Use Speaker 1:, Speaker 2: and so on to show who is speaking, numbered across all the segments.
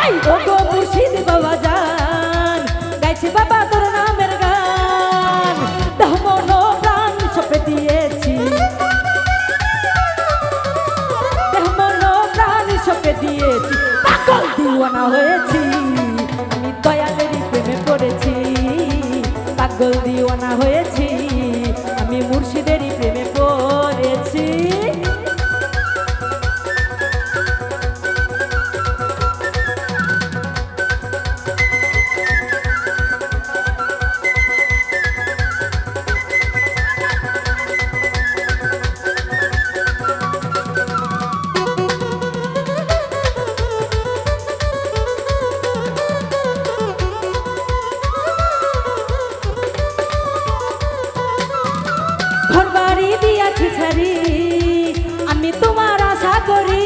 Speaker 1: ওই ও গো মুর্শিদ বাবা জান, গাইছে বাবা তোর নামের গান। দেহ প্রাণ সপে দিয়েছি। দেহ মন প্রাণ সপে দিয়েছি। পাগল দিওয়ানা হয়েছি, আমি দয়ালেরই প্রেমে পড়েছি। পাগল দিওয়ানা হয়েছি, আমি মুর্শিদেরই প্রেমে বাড়ি ছাড়ি, আমি তোমার আশা করি।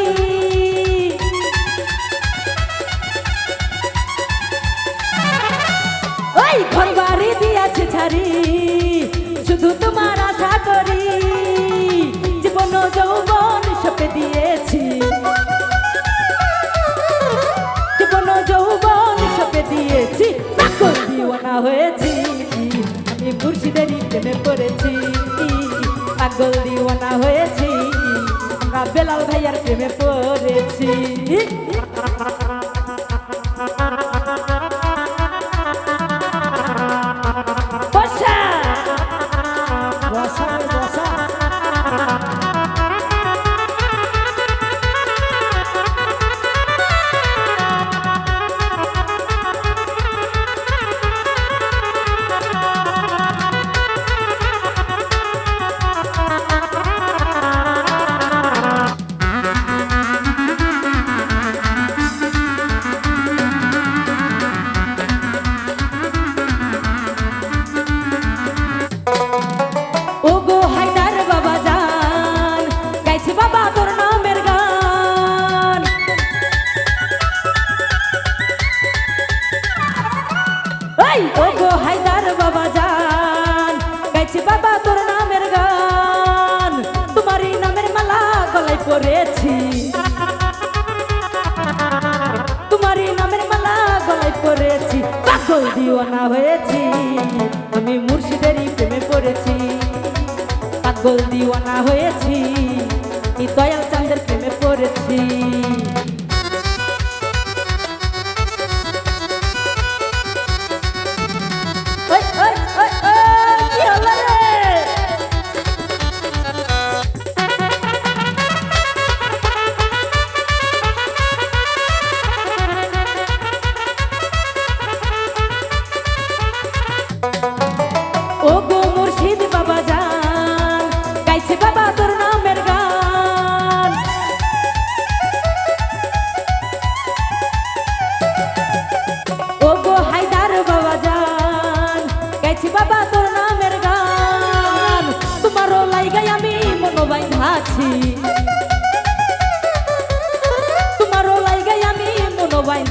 Speaker 1: ওই ঘর বাড়ি দিয়াছি ছাড়ি, শুধু তোমার আশা করি। জীবন যৌবন সপে দিয়েছি। জীবন যৌবন সপে দিয়েছি। দিওয়ানা হয়েছি, আমি মুর্শিদেরই প্রেমে পড়েছি। পাগল দিওয়ানা হয়েছি। আমরা বেলাল ভাইয়ার প্রেমে পড়েছি। হায়দার বাবা জান। গাইছে বাবা, তোর নামের গান। তোমারই নামের মালা গলায় পরেছি তোমারই নামের মালা গলায় পরেছি পাগল দিওয়ানা হয়েছি। আমি মুর্শিদেরই প্রেমে পড়েছি। পাগল দিওয়ানা হয়েছি। দয়াল চাঁদের প্রেমে পড়েছি। মনোবাই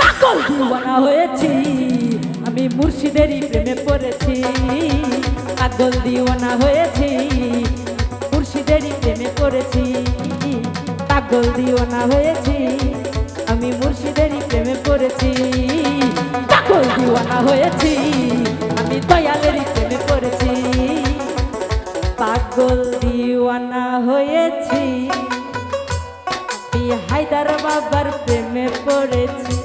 Speaker 1: পাগল দিওয়ানা হয়েছি। আমি মুর্শিদেরই প্রেমে পড়েছি। পাগল দিওয়ানা হয়েছি, মুর্শিদেরই প্রেমে পড়েছি। পাগল দিওয়ানা হয়েছি, আমি মুর্শিদেরই প্রেমে পড়েছি। পাগল দিওয়ানা হয়েছি, আমি দয়ালেরই প্রেমে পড়েছি। পাগল দিওয়ানা হয়েছি হায়দার বাবার পড়েছি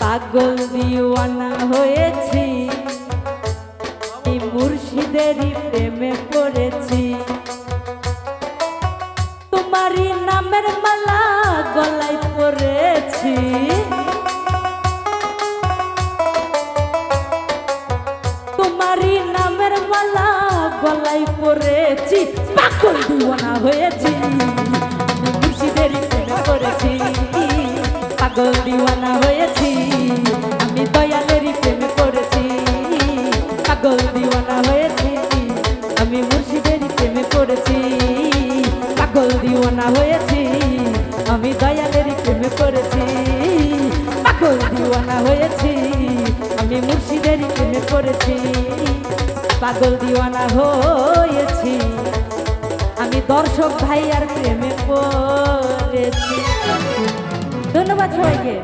Speaker 1: পাগল দিওয়ানা হয়েছি। মুর্শিদেরই প্রেমে পড়েছি। তোমারই নামের মালা গলায় পড়েছি তোমারই নামের মালা গলায় পড়েছি পাগল দিওয়ানা হয়েছি। মুর্শিদেরই পড়েছি পাগল দিওয়ানা হয়েছি। আমি দয়ালেরই প্রেমে পড়েছি পাগল দিওয়ানা হয়েছি। আমি মুর্শিদেরই প্রেমে পড়েছি পাগল দিওয়ানা হয়েছি। আমি দয়ালেরই প্রেমে পড়েছি পাগল দিওয়ানা হয়েছি। আমি মুর্শিদেরই প্রেমে পড়েছি পাগল দিওয়ানা হয়েছি। আমি দর্শক ভাইয়ার প্রেমে পড়েছি ধন্যবাদ সবাইকে।